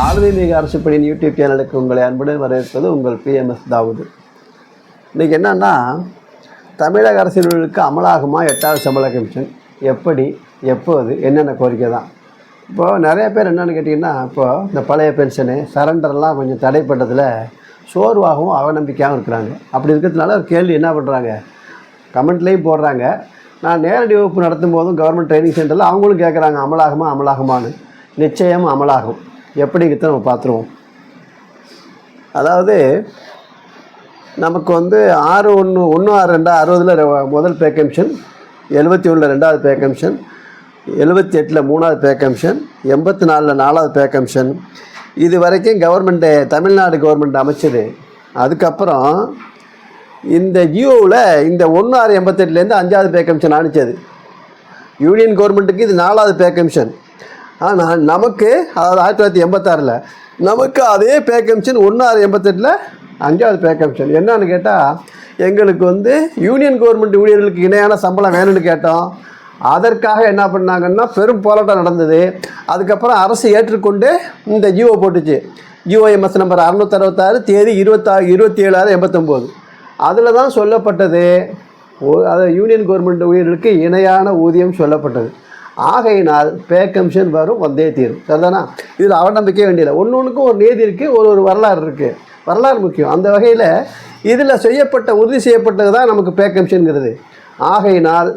ஆளுநர் அரசு பணியின் யூடியூப் சேனலுக்கு உங்களை அன்புடன் வரவேற்பது உங்கள் பிஎம்எஸ் தாவூது. இன்றைக்கி என்னன்னா தமிழக அரசியலுக்கு அமலாகுமா எட்டாவது சம்பள கமிஷன்? எப்படி எப்போது என்னென்ன கோரிக்கை தான்? இப்போது நிறைய பேர் என்னென்னு கேட்டிங்கன்னா இப்போது இந்த பழைய பென்ஷனு சரண்டர்லாம் கொஞ்சம் தடைப்பட்டதில் சோர்வாகவும் அவநம்பிக்கையாகவும் இருக்கிறாங்க. அப்படி இருக்கிறதுனால ஒரு கேள்வி என்ன பண்ணுறாங்க கமெண்ட்லேயும் போடுறாங்க. நான் நேரடி வகுப்பு நடத்தும் போதும் கவர்மெண்ட் ட்ரைனிங் சென்டரில் அவங்களும் கேட்குறாங்க அமலாகுமா அமலாகுமான்னு. நிச்சயம் அமலாகும். எப்படிங்கிறத நம்ம பார்த்துருவோம். அதாவது நமக்கு வந்து ஆறு ஒன்று ஒன்று ஆறு ரெண்டா அறுபதில் முதல் பே கமிஷன் எழுபத்தி ஒன்றில் ரெண்டாவது பே கமிஷன் எழுபத்தி எட்டில் மூணாவது பே கமிஷன் எண்பத்தி நாலில் நாலாவது பே கமிஷன் இது வரைக்கும் கவர்மெண்ட்டு தமிழ்நாடு கவர்மெண்ட் அமைச்சது. அதுக்கப்புறம் இந்த ஜியோவில் இந்த ஒன்று ஆறு எண்பத்தெட்டுலேருந்து அஞ்சாவது பே கமிஷன் அனுப்பிச்சது யூனியன் கவர்மெண்ட்டுக்கு இது நாலாவது பே கமிஷன் ஆனால் நமக்கு அதாவது ஆயிரத்தி தொள்ளாயிரத்தி எண்பத்தாறில் நமக்கு அதே பே கமிஷன் ஒன்று ஆறு எண்பத்தெட்டில் அஞ்சாவது பே கமிஷன் என்னன்னு கேட்டால் எங்களுக்கு வந்து யூனியன் கவர்மெண்ட் ஊழியர்களுக்கு இணையான சம்பளம் வேணும்னு கேட்டோம். அதற்காக என்ன பண்ணாங்கன்னா பெரும் போராட்டம் நடந்தது. அதுக்கப்புறம் அரசு ஏற்றுக்கொண்டு இந்த ஜியோ போட்டுச்சு. ஜிஓஎம்எஸ் நம்பர் அறநூத்தறுபத்தாறு தேதி இருபத்தா இருபத்தி ஏழாறு எண்பத்தொம்போது. அதில் தான் சொல்லப்பட்டது. ஓ- அது யூனியன் கவர்மெண்ட் ஊழியர்களுக்கு இணையான ஊதியம் சொல்லப்பட்டது. ஆகையினால் பேக்கம்ஷன் வரும் வந்தே தீரும். சரிதானா? இதில் அவநம்பிக்கை வேண்டியதில்லை. ஒன்று ஒன்றுக்கும் ஒரு நீதி இருக்குது ஒரு ஒரு வரலாறு இருக்குது வரலாறு முக்கியம். அந்த வகையில் இதில் செய்யப்பட்ட உறுதி செய்யப்பட்டது தான் நமக்கு பேக்கம்ஷனுங்கிறது ஆகையினால்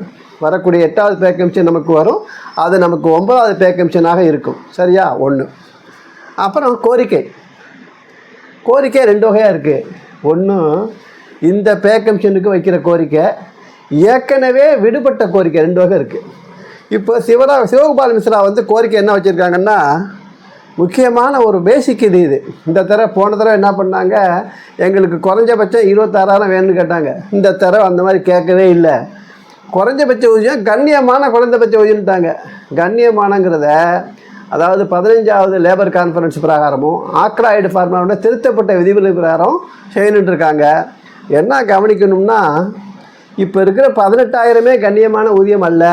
வரக்கூடிய எட்டாவது பேக்கம்ஷன் நமக்கு வரும். அது நமக்கு ஒன்பதாவது பேக்கம்ஷனாக இருக்கும். சரியா? ஒன்று அப்புறம் கோரிக்கை. கோரிக்கை ரெண்டு வகையாக இருக்குது ஒன்று இந்த பேக்கம்ஷனுக்கு வைக்கிற கோரிக்கை ஏற்கனவே விடுபட்ட கோரிக்கை ரெண்டு வகை இருக்குது இப்போ சிவரா சிவகோபால் மிஸ்ரா வந்து கோரிக்கை என்ன வச்சுருக்காங்கன்னா முக்கியமான ஒரு பேசிக் இது இது. இந்த தடவை போன தடவை என்ன பண்ணாங்க? எங்களுக்கு குறைஞ்சபட்சம் இருபத்தாறாயிரம் வேணும்னு கேட்டாங்க. இந்த தடவை அந்த மாதிரி கேட்கவே இல்லை. குறைஞ்சபட்ச ஊதியம் கண்ணியமான குறைந்தபட்ச ஊதியம்ட்டாங்க. கண்ணியமானங்கிறத அதாவது பதினஞ்சாவது லேபர் கான்ஃபரன்ஸ் பிரகாரமும் ஆக்ராய்டு ஃபார்மாவோட திருத்தப்பட்ட விதிமுறை பிரகாரம் செய்யணுன்னு இருக்காங்க. என்ன கவனிக்கணும்னா இப்போ இருக்கிற பதினெட்டாயிரமே கண்ணியமான ஊதியம் அல்ல.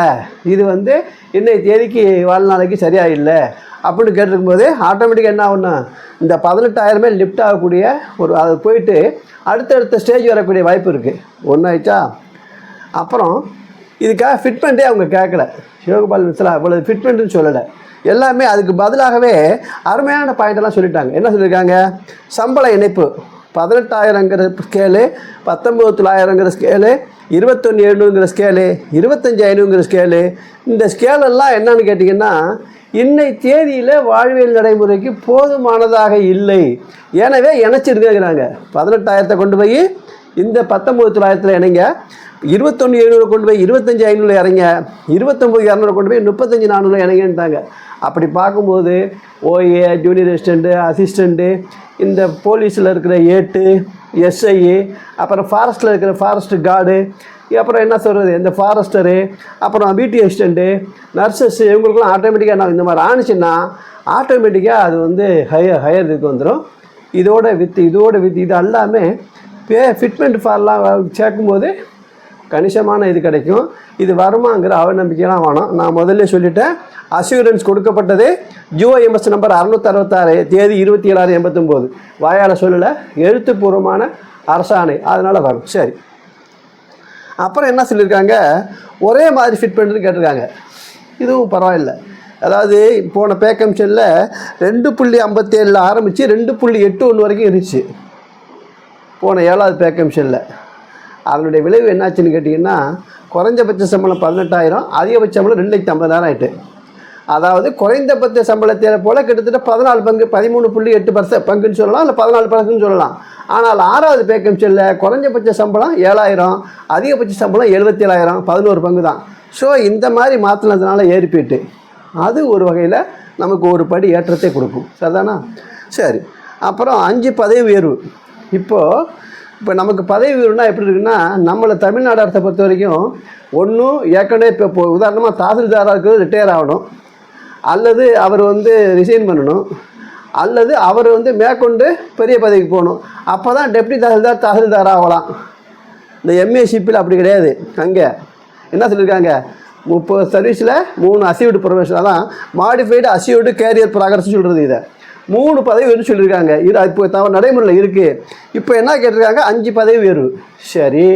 இது வந்து இன்னைய தேதிக்கு வாழ்நாளைக்கு சரியாக இல்லை அப்படின்னு கேட்டிருக்கும்போது ஆட்டோமேட்டிக்காக என்ன ஆகும்னா இந்த பதினெட்டாயிரமே லிஃப்ட் ஆகக்கூடிய ஒரு அது போயிட்டு அடுத்தடுத்த ஸ்டேஜ் வரக்கூடிய வாய்ப்பு இருக்குது ஒன்றாயிடுச்சா அப்புறம் இதுக்காக ஃபிட்மெண்ட்டே அவங்க கேட்கல சிவகோபால் மிஸ்ரா இவ்வளவு ஃபிட்மெண்ட்டுன்னு சொல்லலை. எல்லாமே அதுக்கு பதிலாகவே அருமையான பாயிண்டெல்லாம் சொல்லிட்டாங்க. என்ன சொல்லியிருக்காங்க? சம்பள இணைப்பு. பதினெட்டாயிரங்கிற ஸ்கேலு பத்தொம்பது தொள்ளாயிரங்கிற ஸ்கேலு இருபத்தொன்று எழுநூறுங்கிற ஸ்கேலு இருபத்தஞ்சி ஐநூறுங்கிற ஸ்கேலு இந்த ஸ்கேலெல்லாம் என்னன்னு கேட்டிங்கன்னா இன்னை தேதியில் வாழ்வியல் நடைமுறைக்கு போதுமானதாக இல்லை. எனவே இணைச்சிருக்கிறாங்க பதினெட்டாயிரத்தை கொண்டு போய் இந்த பத்தொம்பது தொள்ளாயிரத்தில் இணைங்க. இருபத்தொன்று எழுநூறு கொண்டு போய் இருபத்தஞ்சி ஐநூறு இறங்க. இருபத்தொம்பது இரநூறு கொண்டு போய் முப்பத்தஞ்சு நானூறு இறங்கிட்டாங்க அப்படி பார்க்கும்போது ஓஏ ஜூனியர் அசிஸ்டண்ட்டு அசிஸ்டண்ட்டு இந்த போலீஸில் இருக்கிற ஏட்டு எஸ்ஐ அப்புறம் ஃபாரஸ்ட்டில் இருக்கிற ஃபாரஸ்ட் கார்டு அப்புறம் என்ன சொல்கிறது இந்த ஃபாரஸ்டரு அப்புறம் பிடி அசிஸ்டண்ட்டு நர்சஸ் இவங்களுக்குலாம் ஆட்டோமேட்டிக்காக நான் இந்த மாதிரி ஆணுச்சுன்னா ஆட்டோமேட்டிக்காக அது வந்து ஹையர் ஹையர் இதுக்கு வந்துடும் இதோட வித் இதோட வித் இது எல்லாமே பே ஃபிட்மெண்ட் ஃபார்லாம் சேர்க்கும்போது கணிசமான இது கிடைக்கும். இது வருமாங்கிற அவநம்பிக்கைலாம் வேணும். நான் முதல்ல சொல்லிட்டேன். அசூரன்ஸ் கொடுக்கப்பட்டது. ஜூஐஎம்எஸ் நம்பர் அறுநூத்தறுபத்தாறு தேதி இருபத்தி ஏழாறு எண்பத்தொம்போது. வாயால் சொல்லலை எழுத்துப்பூர்வமான அரசாணை. அதனால் வரும். சரி. அப்புறம் என்ன சொல்லியிருக்காங்க? ஒரே மாதிரி ஃபிட் பண்ணுன்னு கேட்டிருக்காங்க. இதுவும் பரவாயில்ல. அதாவது போன பே ரெண்டு புள்ளி ஐம்பத்தேழில் ஆரம்பித்து ரெண்டு புள்ளி எட்டு ஒன்று வரைக்கும் இருந்துச்சு. போன ஏழாவது பே அதனுடைய விளைவு என்னாச்சுன்னு கேட்டிங்கன்னா குறைஞ்சபட்ச சம்பளம் பதினெட்டாயிரம் அதிகபட்ச சம்பளம் ரெண்டு லட்சத்தி ஐம்பதாயிரம் ஆகிட்டு அதாவது குறைந்தபட்ச சம்பளத்தை போல கிட்டத்தட்ட பதினாலு பங்கு பதிமூணு புள்ளி எட்டு பர்ச பங்குன்னு சொல்லலாம் இல்லை பதினாலு பங்குன்னு சொல்லலாம். ஆனால் ஆறாவது பே கமிஷனில் குறைஞ்சபட்ச சம்பளம் ஏழாயிரம் அதிகபட்ச சம்பளம் எழுபத்தி ஏழாயிரம் பதினோரு பங்கு தான். ஸோ இந்த மாதிரி மாற்றினதுனால ஏறி போயிட்டு அது ஒரு வகையில் நமக்கு ஒரு படி ஏற்றத்தை கொடுக்கும். சரிதானா? சரி. அப்புறம் அஞ்சு பதவி உயர்வு. இப்போது இப்போ நமக்கு பதவி உயர்வுனா எப்படி இருக்குன்னா நம்மளை தமிழ்நாடு அரசை பொறுத்த வரைக்கும் ஒன்றும் ஏற்கனவே இப்போ உதாரணமாக தாசில்தாராக இருக்கிறது ரிட்டையர் ஆகணும். அல்லது அவர் வந்து ரிசைன் பண்ணணும். அல்லது அவர் வந்து மேற்கொண்டு பெரிய பதவிக்கு போகணும். அப்போ தான் டெப்டி தாசில்தார் தாசில்தார் ஆகலாம். இந்த எம்ஏசிப்பில் அப்படி கிடையாது. அங்கே என்ன சொல்லியிருக்காங்க முப்பது சர்வீஸில் மூணு அசிவ்டு ப்ரொஃபஷன் தான் மாடிஃபைடு அசிவ்டு கேரியர் ப்ராக்ரஸ் சொல்கிறது இதை. மூணு பதவி உயர்வு சொல்லியிருக்காங்க. இது இப்போ தவ நடைமுறையில் இருக்குது இப்போ என்ன கேட்டிருக்காங்க? அஞ்சு பதவி உயர்வு சரி.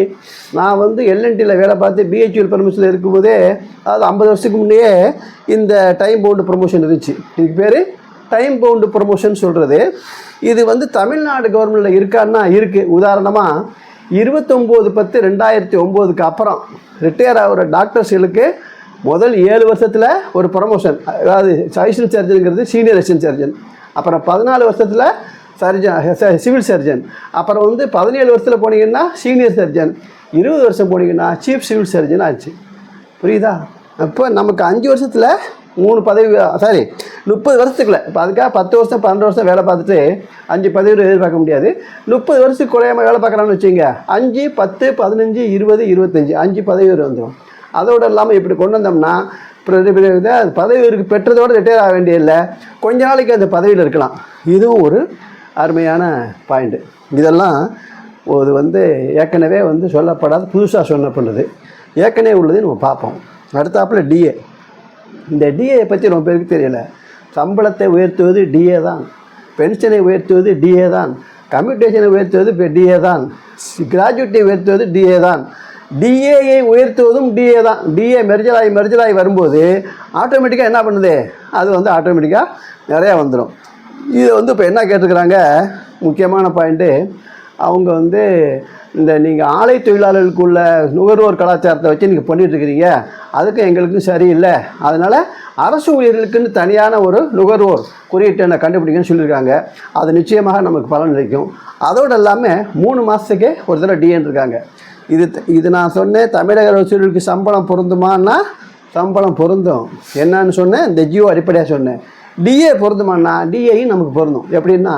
நான் வந்து எல்என்டியில் வேலை பார்த்து பிஹெச்யூஎல் பர்மிஷனில் இருக்கும்போதே அதாவது ஐம்பது வருஷத்துக்கு முன்னையே இந்த டைம் பவுண்டு ப்ரொமோஷன் இருந்துச்சு. இதுக்கு பேர் டைம் பவுண்டு ப்ரொமோஷன் சொல்கிறது இது வந்து தமிழ்நாடு கவர்மெண்ட்டில் இருக்கான்னா இருக்குது உதாரணமாக இருபத்தொம்போது பத்து ரெண்டாயிரத்தி ஒம்போதுக்கு அப்புறம் ரிட்டையர் ஆகிற டாக்டர்ஸ்களுக்கு முதல் ஏழு வருஷத்தில் ஒரு ப்ரொமோஷன் அதாவது அசிஸ்டன்ட் சர்ஜனுங்கிறது சீனியர் அசிஸ்டன்ட் சர்ஜன் அப்புறம் பதினாலு வருஷத்தில் சர்ஜன் சிவில் சர்ஜன் அப்புறம் வந்து பதினேழு வருஷத்தில் போனீங்கன்னா சீனியர் சர்ஜன் இருபது வருஷம் போனீங்கன்னா சீஃப் சிவில் சர்ஜன் ஆச்சு. புரியுதா? அப்போ நமக்கு அஞ்சு வருஷத்தில் மூணு பதவி சாரி முப்பது வருஷத்துக்குள்ள இப்போ அதுக்காக பத்து வருஷம் பன்னெண்டு வருஷம் வேலை பார்த்துட்டு அஞ்சு பதவி எதிர்பார்க்க முடியாது. முப்பது வருஷத்துக்கு குறையாமல் வேலை பார்க்குறான்னு வச்சுங்க அஞ்சு பத்து பதினஞ்சு இருபது இருபத்தஞ்சி அஞ்சு பதவி வந்துடும் அதோடு இல்லாமல் இப்படி கொண்டு வந்தோம்னா அப்புறம் பதவி பெற்றதோடு ரிட்டையர் ஆக வேண்டியதில்லை. கொஞ்ச நாளைக்கு அந்த பதவியில் இருக்கலாம். இதுவும் ஒரு அருமையான பாயிண்ட்டு இதெல்லாம் இது வந்து ஏற்கனவே வந்து சொல்லப்படாத புதுசாக சொல்லப்படுது ஏற்கனவே உள்ளது நம்ம பார்ப்போம். அடுத்தாப்புல டிஏ இந்த டிஏ பற்றி ரொம்ப பேருக்கு தெரியல. சம்பளத்தை உயர்த்துவது டிஏ தான். பென்ஷனை உயர்த்துவது டிஏ தான். கம்யூட்டேஷனை உயர்த்துவது இப்போ டிஏ தான். கிராஜுவேட்டை உயர்த்துவது டிஏ தான். டிஏயை உயர்த்துவதும் டிஏ தான். டிஏ மெர்ஜலாகி மெர்ஜலாகி வரும்போது ஆட்டோமேட்டிக்காக என்ன பண்ணுது? அது வந்து ஆட்டோமேட்டிக்காக நிறையா வந்துடும் இது வந்து இப்போ என்ன கேட்டிருக்கிறாங்க? முக்கியமான பாயிண்ட்டு அவங்க வந்து இந்த நீங்கள் ஆலை தொழிலாளர்களுக்குள்ள நுகர்வோர் கலாச்சாரத்தை வச்சு நீங்கள் பண்ணிகிட்ருக்கிறீங்க அதுக்கு எங்களுக்கும் சரியில்லை. அதனால் அரசு ஊழியர்களுக்குன்னு தனியான ஒரு நுகர்வோர் குறியீட்டை கண்டுபிடிக்கணும்னு சொல்லியிருக்காங்க. அது நிச்சயமாக நமக்கு பலன் கிடைக்கும். அதோடு இல்லாமல் மூணு மாதத்துக்கே ஒரு தடவை டிஎன் இருக்காங்க. இது இது நான் சொன்னேன் தமிழக அரசுகளுக்கு சம்பளம் பொருந்துமான்னா சம்பளம் பொருந்தும். என்னன்னு சொன்னேன் இந்த ஜியோ அடிப்படையாக சொன்னேன். டிஏ பொருந்துமான்னா டிஏயும் நமக்கு பொருந்தும். எப்படின்னா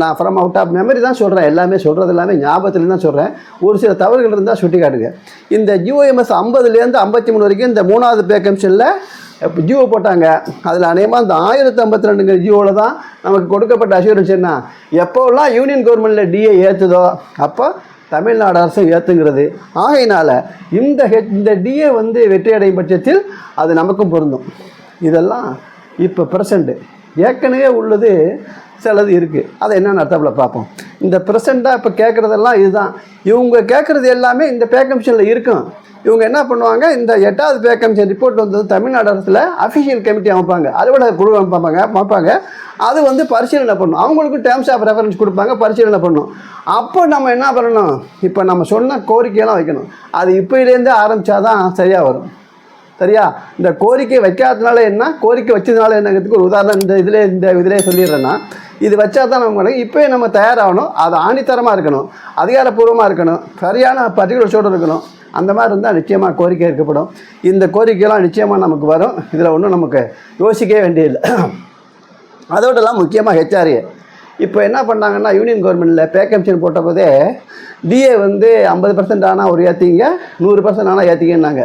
நான் ஃப்ரம் அவுட் ஆஃப் மெமரி தான் சொல்கிறேன் எல்லாமே சொல்கிறது எல்லாமே ஞாபகத்தில் தான் சொல்கிறேன் ஒரு சில தவறுகள் இருந்தால் சுட்டி காட்டுங்க இந்த ஜிஓஎம்எஸ் ஐம்பதுலேருந்து ஐம்பத்தி மூணு வரைக்கும் இந்த மூணாவது பேக்கம்ஷனில் கமிஷனில் ஜியோ போட்டாங்க. அதில் அநேகமாக இந்த ஆயிரத்தி ஐம்பத்தி ரெண்டுங்கிற ஜியோவில் தான் நமக்கு கொடுக்கப்பட்ட அஷூரன்ஸ் என்ன? எப்போல்லாம் யூனியன் கவர்மெண்ட்டில் டிஏ ஏற்றுதோ அப்போ தமிழ்நாடு அரசும் ஏற்றுங்கிறது ஆகையினால் இந்த ஹெச் இந்த டிஏ வந்து வெற்றியடையும் பட்சத்தில் அது நமக்கும் பொருந்தும். இதெல்லாம் இப்போ ப்ரெசண்ட்டு ஏற்கனவே உள்ளது சிலது இருக்குது அதை என்னென்ன அர்த்தத்தில் பார்ப்போம். இந்த ப்ரெசண்ட்டாக இப்போ கேட்குறதெல்லாம் இதுதான். இவங்க கேட்குறது எல்லாமே இந்த பே கமிஷனில் இருக்கும். இவங்க என்ன பண்ணுவாங்க இந்த எட்டாவது பே கமிஷன் ரிப்போர்ட் வந்தது தமிழ்நாடு அரசில் அஃபிஷியல் கமிட்டி அமைப்பாங்க. அலுவலக குழு அமைப்பாங்க பார்ப்பாங்க அது வந்து பரிசீலனை பண்ணும். அவங்களுக்கு டேர்ம்ஸ் ஆஃப் ரெஃபரன்ஸ் கொடுப்பாங்க பரிசீலனை பண்ணும். அப்போ நம்ம என்ன பண்ணணும்? இப்போ நம்ம சொன்ன கோரிக்கையெல்லாம் வைக்கணும். அது இப்போலேருந்தே ஆரம்பித்தாதான் சரியாக வரும். சரியா? இந்த கோரிக்கை வைக்காததுனால என்ன? கோரிக்கை வச்சதுனால என்னங்கிறதுக்கு ஒரு உதாரணம் இந்த இதில் இந்த இதிலே சொல்லிடுறேன்னா இது வச்சா தான் நம்ம இப்போயே நம்ம தயாராகணும். அது ஆணித்தரமாக இருக்கணும். அதிகாரப்பூர்வமாக இருக்கணும். சரியான பர்டிகுலர்ஸோடு இருக்கணும். அந்த மாதிரி இருந்தால் நிச்சயமாக கோரிக்கை இருக்கப்படும் இந்த கோரிக்கையெல்லாம் நிச்சயமாக நமக்கு வரும். இதில் ஒன்றும் நமக்கு யோசிக்கவே வேண்டியதில்லை. அதோடலாம் முக்கியமாக ஹெச்ஆர்ஏ இப்போ என்ன பண்ணாங்கன்னா யூனியன் கவர்மெண்ட்டில் பே கமிஷன் போட்ட போதே டிஏ வந்து ஐம்பது பர்சன்ட் ஆனால் ஒரு ஏற்றிங்க நூறு பர்சன்ட் ஆனால் ஏற்றிங்கன்னாங்க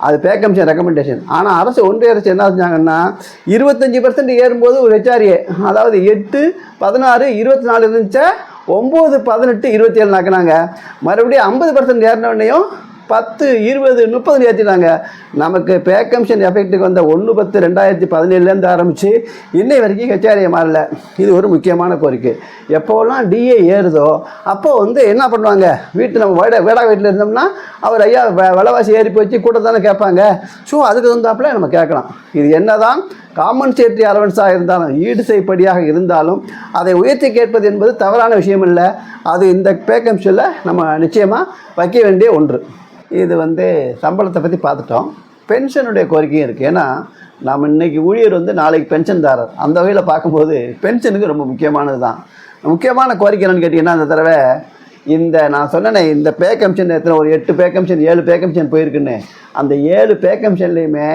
அது பே கமிஷன் ரெக்கமெண்டேஷன் ஆனால் அரசு ஒன்றிய அரசு என்ன செஞ்சாங்கன்னா இருபத்தஞ்சி பர்சன்ட் ஏறும்போது ஒரு ஹெச்ஆர்ஏ அதாவது எட்டு பதினாறு இருபத்தி நாலு இருந்துச்சா ஒம்பது பதினெட்டு இருபத்தி ஏழு நாக்குனாங்க மறுபடியும் ஐம்பது பர்சன்ட் ஏறினோடனையும் பத்து இருபது முப்பதுன்னு ஏற்றினாங்க நமக்கு பே கமிஷன் எஃபெக்ட்டுக்கு வந்த ஒன்று பத்து ரெண்டாயிரத்தி பதினேழுலேருந்து ஆரம்பித்து இன்னை வரைக்கும் ஹெச்ஆர்ஏ மாறல. இது ஒரு முக்கியமான கோரிக்கை. எப்போல்லாம் டிஏ ஏறுதோ அப்போது வந்து என்ன பண்ணுவாங்க? வீட்டு நம்ம வேட வேடா வீட்டில் இருந்தோம்னா அவர் ஐயா விலைவாசி ஏறி போச்சு கூட தானே கேட்பாங்க. ஸோ அதுக்கு தகுந்தாப்புல நம்ம கேட்கலாம். இது என்னதான் காம்பன்சேட்டரி அலவன்ஸாக இருந்தாலும் ஈடுசைப்படியாக இருந்தாலும் அதை உயர்த்தி கேட்பது என்பது தவறான விஷயம் இல்லை அது இந்த பே நம்ம நிச்சயமாக வைக்க வேண்டிய ஒன்று. இது வந்து சம்பளத்தை பற்றி பார்த்துட்டோம். பென்ஷனுடைய கோரிக்கையும் இருக்குது ஏன்னா நாம் இன்றைக்கி ஊழியர் வந்து நாளைக்கு பென்ஷன்தாரர் அந்த வகையில் பார்க்கும்போது பென்ஷனுக்கு ரொம்ப முக்கியமானது தான் முக்கியமான கோரிக்கை என்னென்னு கேட்டிங்கன்னா அந்த தடவை இந்த நான் சொன்னேனே இந்த பே கமிஷன் எத்தனை ஒரு எட்டு பே கமிஷன் ஏழு பே கமிஷன் போயிருக்குன்னு. அந்த ஏழு பே கமிஷன்லேயுமே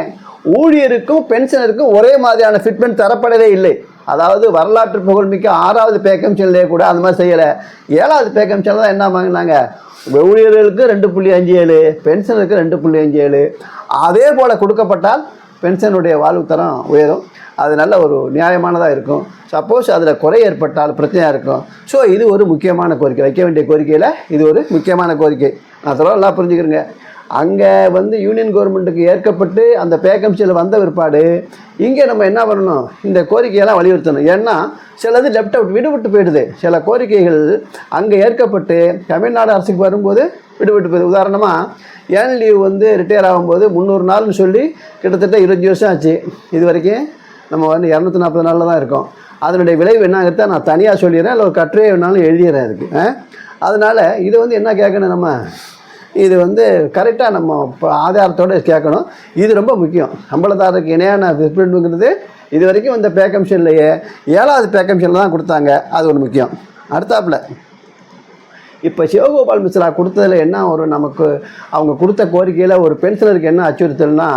ஊழியருக்கும் பென்ஷனருக்கும் ஒரே மாதிரியான ஃபிட்மெண்ட் தரப்படவே இல்லை. அதாவது வரலாற்று புகழ்மிக்க ஆறாவது பேக்கம் கமிஷன்லேயே கூட அந்த மாதிரி செய்யலை. ஏழாவது பே தான் என்ன வாங்கினாங்க? ஊழியர்களுக்கு ரெண்டு புள்ளி அஞ்சு ஏழு பென்ஷனுக்கு ரெண்டு புள்ளி அஞ்சு ஏழு. அதே போல் கொடுக்கப்பட்டால் பென்ஷனுடைய வாழ்வு தரம் உயரும். அது நல்ல ஒரு நியாயமானதாக இருக்கும். சப்போஸ் அதில் குறை ஏற்பட்டால் பிரச்சனையாக இருக்கும். ஸோ இது ஒரு முக்கியமான கோரிக்கை. வைக்க வேண்டிய கோரிக்கையில் இது ஒரு முக்கியமான கோரிக்கை. நான் சொல்ல நல்லா புரிஞ்சுக்கிறேங்க. அங்கே வந்து யூனியன் கவர்மெண்ட்டுக்கு ஏற்கப்பட்டு அந்த பேக்கம்சியில் வந்த பிற்பாடு இங்கே நம்ம என்ன பண்ணணும்? இந்த கோரிக்கையெல்லாம் வலியுறுத்தணும். ஏன்னா சிலது லெஃப்ட் அவுட் விடுபட்டு போயிடுது. சில கோரிக்கைகள் அங்கே ஏற்கப்பட்டு தமிழ்நாடு அரசுக்கு வரும்போது விடுபட்டு போயிடுது. உதாரணமாக ஏன் லீவ் வந்து ரிட்டையர் ஆகும்போது முந்நூறு நாள்னு சொல்லி கிட்டத்தட்ட இருபத்தஞ்சி வருஷம் ஆச்சு. இது வரைக்கும் நம்ம வந்து இரநூத்தி நாற்பது நாளில் தான் இருக்கோம். அதனுடைய விளைவு என்னங்கிறத நான் தனியாக சொல்லிடுறேன். இல்லை ஒரு கட்டுரை வேணாலும் எழுதிடுறேன் அதுக்கு. அதனால் இதை இது வந்து என்ன கேட்கணும் நம்ம? இது வந்து கரெக்டாக நம்ம இப்போ ஆதாரத்தோடு கேட்கணும். இது ரொம்ப முக்கியம். சம்பளதாரருக்கு இணையான விற்பனைங்கிறது இது வரைக்கும் இந்த பே கமிஷன்லையே ஏழாவது பே கமிஷனில் தான் கொடுத்தாங்க. அது ஒரு முக்கியம். அடுத்தாப்புல இப்போ சிவகோபால் மிஸ்ரா கொடுத்ததில் என்ன ஒரு நமக்கு அவங்க கொடுத்த கோரிக்கையில் ஒரு பென்சிலருக்கு என்ன அச்சுறுத்தல்னா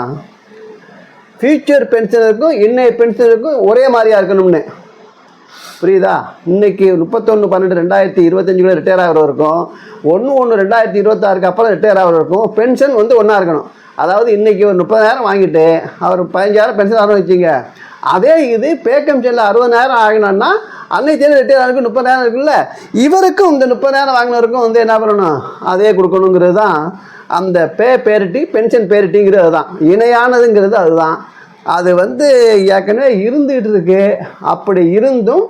ஃபியூச்சர் பென்சிலருக்கும் இன்னைய பென்சிலருக்கும் ஒரே மாதிரியாக இருக்கணும்னு. புரியுதா? இன்னைக்கு முப்பத்தொன்று பன்னெண்டு ரெண்டாயிரத்தி இருபத்தஞ்சுக்குள்ள ரிட்டையர் ஆகிறவருக்கும் ஒன்று ஒன்று ரெண்டாயிரத்தி இருபத்தாறுக்கு அப்புறம் ரிட்டையர் ஆகிறவருக்கும் பென்ஷன் வந்து ஒன்றா இருக்கணும். அதாவது இன்னைக்கு ஒரு முப்பதாயிரம் வாங்கிட்டு அவர் பதினஞ்சாயிரம் பென்ஷன் ஆகணும் வச்சுங்க அதே இது பே கமிஷனில் அறுபதாயிரம் ஆகணும்னா அன்னைக்கு தேதி ரிட்டையர் ஆகிறதுக்கு முப்பதாயிரம் இருக்குல்ல? இவருக்கும் இந்த முப்பதாயிரம் வாங்கினவருக்கும் வந்து என்ன பண்ணணும்? அதே கொடுக்கணுங்கிறது தான் அந்த பே பேரிட்டி பென்ஷன் பேரிட்டிங்கிறது தான் இணையானதுங்கிறது அதுதான். அது வந்து ஏற்கனவே இருந்துகிட்டு இருக்கு. அப்படி இருந்தும்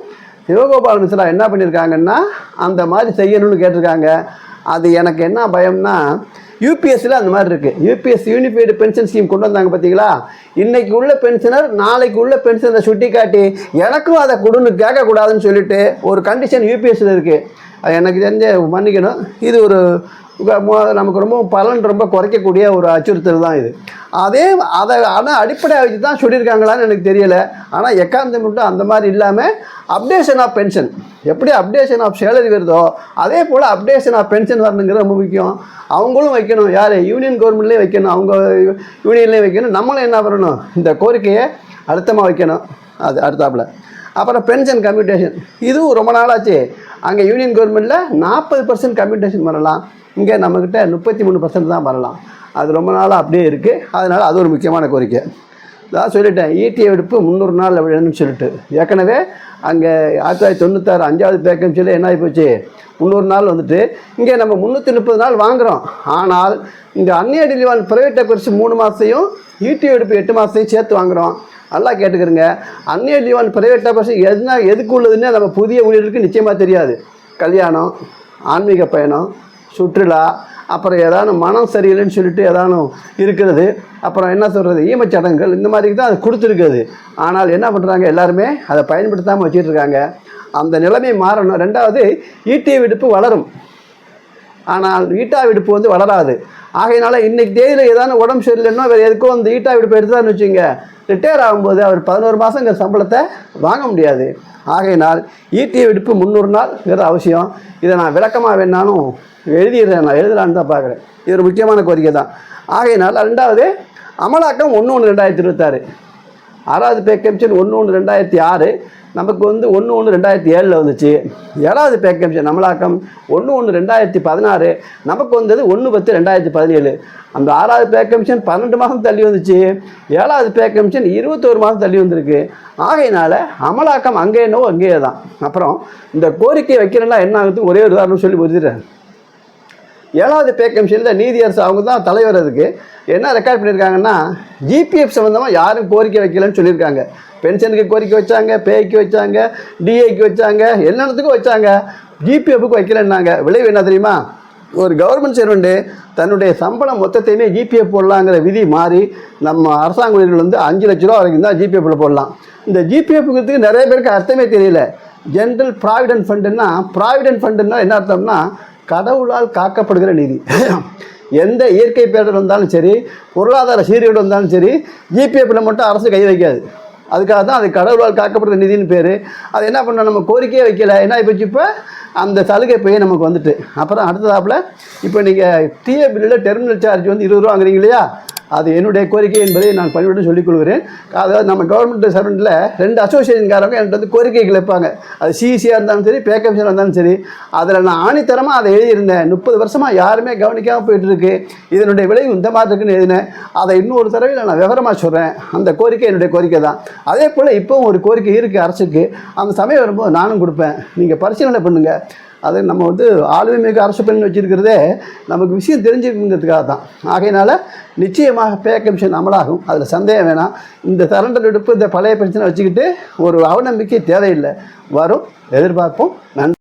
சிவகோபால மிஸ்ரா என்ன பண்ணியிருக்காங்கன்னா அந்த மாதிரி செய்யணும்னு கேட்டிருக்காங்க. அது எனக்கு என்ன பயம்னா யூபிஎஸ்சியில் அந்த மாதிரி இருக்குது யூபிஎஸ் யூனிஃபைடு பென்ஷன் ஸ்கீம் கொண்டு வந்தாங்க பார்த்தீங்களா இன்றைக்கு உள்ள பென்ஷனர் நாளைக்கு உள்ள பென்ஷனை சுட்டி காட்டி எனக்கும் அதை கொடுன்னு கேட்கக்கூடாதுன்னு சொல்லிட்டு ஒரு கண்டிஷன் யூபிஎஸ்சியில் இருக்குது எனக்கு தெரிஞ்ச மன்னிக்கணும். இது ஒரு நமக்கு ரொம்ப பலன் ரொம்ப குறைக்கக்கூடிய ஒரு அச்சுறுத்தல் தான் இது. அதே அதை ஆனால் அடிப்படையாக வச்சு தான் சொல்லியிருக்காங்களான்னு எனக்கு தெரியலை. ஆனால் எக்காந்த மட்டும் அந்த மாதிரி இல்லாமல் அப்டேஷன் ஆஃப் பென்ஷன் எப்படி அப்டேஷன் ஆஃப் சேலரி வருதோ அதே போல் அப்டேஷன் ஆஃப் பென்ஷன் வரணுங்கிறது ரொம்ப முக்கியம். அவங்களும் வைக்கணும். யார்? யூனியன் கவர்மெண்ட்லேயும் வைக்கணும். அவங்க யூனியன்லேயும் வைக்கணும். நம்மளும் என்ன பண்ணணும்? இந்த கோரிக்கையை அழுத்தமாக வைக்கணும். அது அடுத்தாப்புல. அப்புறம் பென்ஷன் கம்யூட்டேஷன் இதுவும் ரொம்ப நாளாச்சு. அங்கே யூனியன் கவர்மெண்ட்டில் நாற்பது பர்சன்ட் கம்யூட்டேஷன் வரலாம். இங்கே நம்மக்கிட்ட முப்பத்தி மூணு பர்சன்ட் தான் வரலாம். அது ரொம்ப நாளாக அப்படியே இருக்குது அதனால் அது ஒரு முக்கியமான கோரிக்கை. அதான் சொல்லிட்டேன். ஈட்டி எடுப்பு முந்நூறு நாள் அப்படின்னு சொல்லிட்டு. ஏற்கனவே அங்கே ஆயிரத்தி தொள்ளாயிரத்தி தொண்ணூத்தாறு அஞ்சாவது பேக்கம் சொல்லி என்ன ஆகி போச்சு முந்நூறு நாள் வந்துட்டு. இங்கே நம்ம முந்நூற்றி முப்பது நாள் வாங்குகிறோம் ஆனால் இந்த அந்நிய டெலிவான் ப்ரைவேட்டை குறித்து மூணு மாதத்தையும் ஈட்டி எடுப்பு எட்டு மாதத்தையும் சேர்த்து வாங்குகிறோம் நல்லா கேட்டுக்கிறங்க. அந்நிய ஜீவன் ப்ரைவேட்டாக பஸ் எதுனா எதுக்கு உள்ளதுன்னே நம்ம புதிய ஊழியர்களுக்கு நிச்சயமாக தெரியாது. கல்யாணம் ஆன்மீக பயணம் சுற்றுலா அப்புறம் ஏதாவது மனம் சரியில்லைன்னு சொல்லிட்டு ஏதாவது இருக்கிறது. அப்புறம் என்ன சொல்கிறது ஈமச்சடங்குகள் இந்த மாதிரி தான் அது கொடுத்துருக்குது ஆனால் என்ன பண்ணுறாங்க எல்லாருமே அதை பயன்படுத்தாமல் வச்சிட்டு இருக்காங்க அந்த நிலைமை மாறணும். ரெண்டாவது ஈட்டிய விடுப்பு வளரும். ஆனால் ஈட்டா விடுப்பு வந்து வளராது. ஆகையினால இன்றைக்கி தேதியில் ஏதாவது உடம்பு சரியில்லைன்னா வேறு எதுக்கும் அந்த ஈட்டா விடுப்பு எடுத்தான்னு வச்சுங்க ரிட்டையர் ஆகும்போது அவர் பதினோரு மாதங்க சம்பளத்தை வாங்க முடியாது. ஆகையினால் ஈட்டிய விடுப்பு முந்நூறு நாள்ங்கிறது அவசியம். இதை நான் விளக்கமாக வேணாலும் எழுதிடுறேன் நான் எழுதலான்னு தான் பார்க்குறேன். இது ஒரு முக்கியமான கோரிக்கை தான் ஆகையினால் ரெண்டாவது அமலாக்கம் ஒன்று ஒன்று ரெண்டாயிரத்தி இருபத்தாறு. ஆறாவது பே கமிஷன் ஒன்று ஒன்று ரெண்டாயிரத்தி ஆறு. நமக்கு வந்து ஒன்று ஒன்று ரெண்டாயிரத்தி ஏழில் வந்துச்சு. ஏழாவது பே கமிஷன் அமலாக்கம் ஒன்று ஒன்று ரெண்டாயிரத்தி பதினாறு. நமக்கு வந்தது ஒன்று பத்து ரெண்டாயிரத்தி பதினேழு. அந்த ஆறாவது பே கமிஷன் பன்னெண்டு மாதம் தள்ளி வந்துச்சு. ஏழாவது பே கமிஷன் இருபத்தோரு மாதம் தள்ளி வந்திருக்கு. ஆகையினால அமலாக்கம் அங்கே என்னவோ அங்கேயே தான் அப்புறம் இந்த கோரிக்கை வைக்கிறேன்னா என்ன ஆகுது ஒரே ஒரு உதாரணம் சொல்லி புரிஞ்சுறேன் ஏழாவது பே கமிஷனில் நீதியரசு அவங்க தான் தலைவர் அதுக்கு. என்ன ரெக்கார்ட் பண்ணியிருக்காங்கன்னா ஜிபிஎஃப் சம்மந்தமாக யாரும் கோரிக்கை வைக்கலன்னு சொல்லியிருக்காங்க. பென்ஷனுக்கு கோரிக்கை வச்சாங்க பேய்க்கு வச்சாங்க டிஏக்கு வச்சாங்க என்னென்னத்துக்கும் வச்சாங்க. ஜிபிஎஃப்க்கு வைக்கலன்னாங்க. விளைவு என்ன தெரியுமா? ஒரு கவர்மெண்ட் சர்வெண்ட்டு தன்னுடைய சம்பளம் மொத்தத்தையுமே ஜிபிஎஃப் போடலாங்கிற விதி மாறி நம்ம அரசாங்க ஊழியர்கள் வந்து அஞ்சு லட்ச ரூபா வரைக்கும் தான் ஜிபிஎஃப்ல போடலாம். இந்த ஜிபிஎஃப்ங்கிறதுக்கு நிறைய பேருக்கு அர்த்தமே தெரியல. ஜென்ரல் ப்ராவிடென்ட் ஃபண்டுன்னா ப்ராவிடென்ட் ஃபண்டுன்னா என்ன அர்த்தம்னா கடவுளால் காக்கப்படுகிற நிதி. எந்த இயற்கை பேரிடர் வந்தாலும் சரி பொருளாதார சீர்கேடு வந்தாலும் சரி ஜிபிஎஃப்பில் மட்டும் அரசு கை வைக்காது. அதுக்காக தான் அது கடவுளால் காக்கப்படுற நிதின்னு பேர். அது என்ன பண்ணோம் நம்ம கோரிக்கையே வைக்கல. என்ன ஆகிப்போச்சு இப்போ? அந்த சலுகை போய் நமக்கு வந்துட்டு. அப்புறம் அடுத்ததாப்பில் இப்போ நீங்கள் டிஏ பில்லில் டெர்மினல் சார்ஜ் வந்து இருபது ரூபா வாங்குறீங்க இல்லையா? அது என்னுடைய கோரிக்கை என்பதை நான் பணிவிட்டு சொல்லிக்கொள்கிறேன். அதாவது நம்ம கவர்மெண்ட் சர்வெண்ட்டில் ரெண்டு அசோசியேஷன்காரங்க என்கிட்ட வந்து கோரிக்கைகள் வைப்பாங்க. அது சிசியாக இருந்தாலும் சரி பே கமிஷனாக இருந்தாலும் சரி அதில் நான் ஆணித்தரமாக அதை எழுதியிருந்தேன். முப்பது வருஷமாக யாருமே கவனிக்காமல் போயிட்டுருக்கு. இதனுடைய விளைவு இந்த மாதிரி இருக்குன்னு எழுதினேன். அதை இன்னொரு தடவையில் நான் விவரமாக சொல்கிறேன் அந்த கோரிக்கை என்னுடைய கோரிக்கை தான். அதே போல் இப்போவும் ஒரு கோரிக்கை இருக்குது அரசுக்கு. அந்த சமயம் வரும்போது நானும் கொடுப்பேன். நீங்கள் பரிசீலனை பண்ணுங்கள் அது நம்ம வந்து ஆளுமை மிக அரசு பெண் வச்சுருக்கிறதே நமக்கு விஷயம் தெரிஞ்சுக்கிறதுக்காக தான் ஆகையினால நிச்சயமாக பே கமிஷன் அமலாகும். அதில் சந்தேகம் வேணாம். இந்த தரண்டல் எடுப்பு இந்த பழைய பிரச்சனை வச்சுக்கிட்டு ஒரு அவநம்பிக்கை தேவையில்லை. வரும். எதிர்பார்ப்போம். நன்றி.